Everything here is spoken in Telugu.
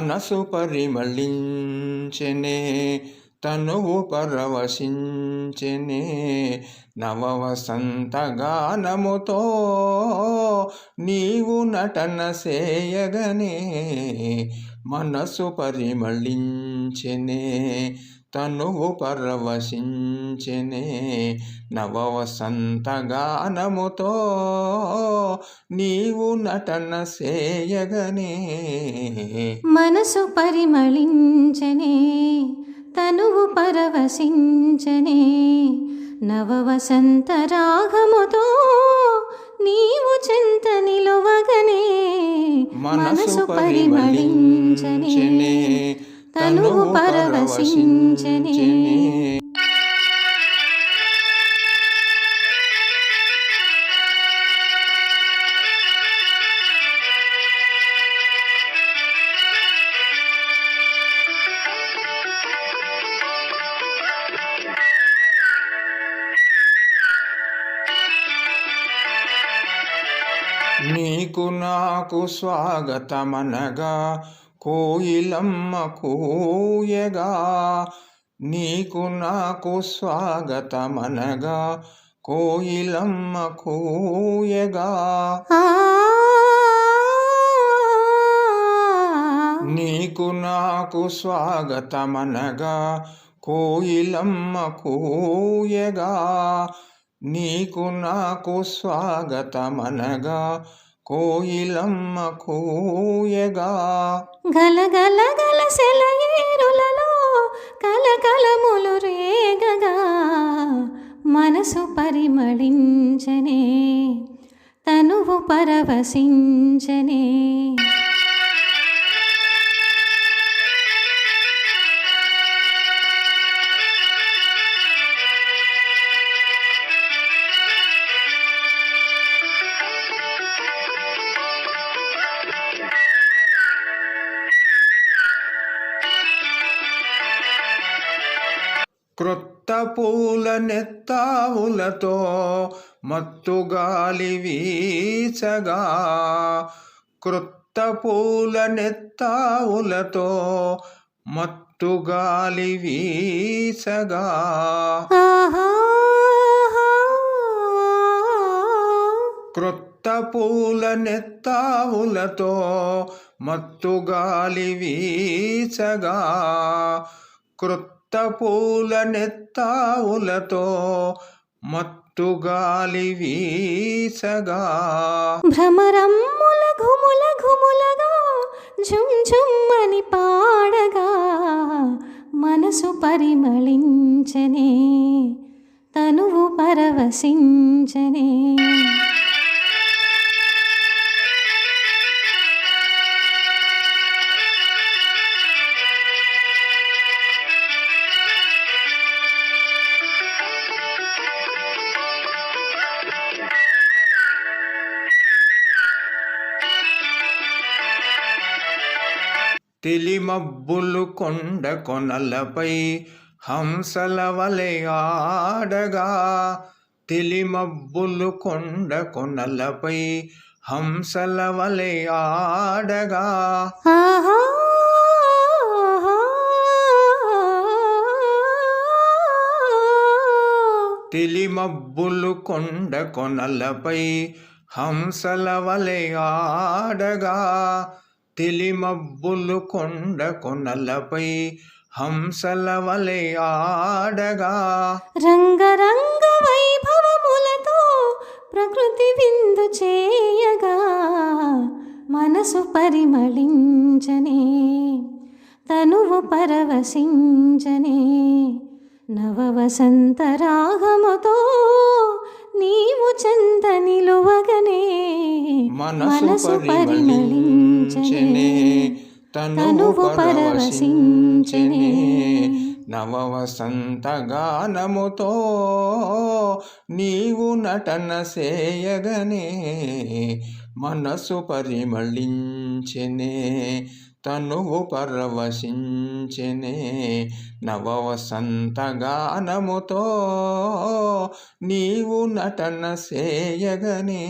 మనసు పరిమళించెనే తనువు పరవశించెనే నవ వసంతగానముతో నీవు నటన సేయగనే మనసు పరిమళించెనే తనువు పరవశించెనే నవవసంతగానముతో నీవు నటన సేయగనే. మనసు పరిమళించనే తనువు పరవశించనే నవవసంత రాగముతో నీవు చెంత నిలువగనే. మనసు పరిమళించనే. తనువు పరవశించనే. నీకు నాకు స్వాగతమనగా కోయిలమ్మ కూయగా నీకు నాకు స్వాగతమనగా. కోయిలమ్మ కూయగా నీకు నాకు స్వాగతమనగా. కోయిలమ్మ కూయగా నీకు నాకు స్వాగతమనగా. కోయిలమ్మ కోయగా. గల గల గల సెలయేరులలో కలకలములు రేగగా. మనసు పరిమళించనే తనువు పరవశించనే. క్రొత్త పూల నెత్తావులతో మత్తు గాలి వీచగా. క్రొత్త పూల నెత్తావులతో మత్తు గాలి వీచగా. క్రొత్త పూల నెత్తావులతో మత్తు గాలి వీచగా. క్రొత్త పూల నెత్తావులతో మత్తు గాలి వీచగా భ్రమరమ్ముల ఘుముల ఘుములగా ఝుమ్ ఝుమ్మని పాడగా మనసు పరిమళించనే తనువు పరవశించనే. తెలిమబ్బులు కొండ కొనలపై హంసల వలె ఆడగా. తెలిమబ్బులు కొండ కొనలపై హంసల వలె ఆడగా. తెలిమబ్బులు కొండ కొనలపై హంసల వలె ఆడగా. తెలిమబ్బులు కొండ కొనలపై హంసల వలె ఆడగా. రంగరంగ వైభవములతో ప్రకృతి విందు చేయగా. మనసు పరిమళించనే తనువు పరవశించనే. నవవసంత రాగముతో నీవు చెంత నిలువగనే మనసు పరిమళించనే తనువు పరవశించనే. నవవసంత గానముతో నీవు నటన సేయగనే మనసు పరిమళించెనే. తనువు పరవశించెనే నవవసంతగానముతో నీవు నటన సేయగనే.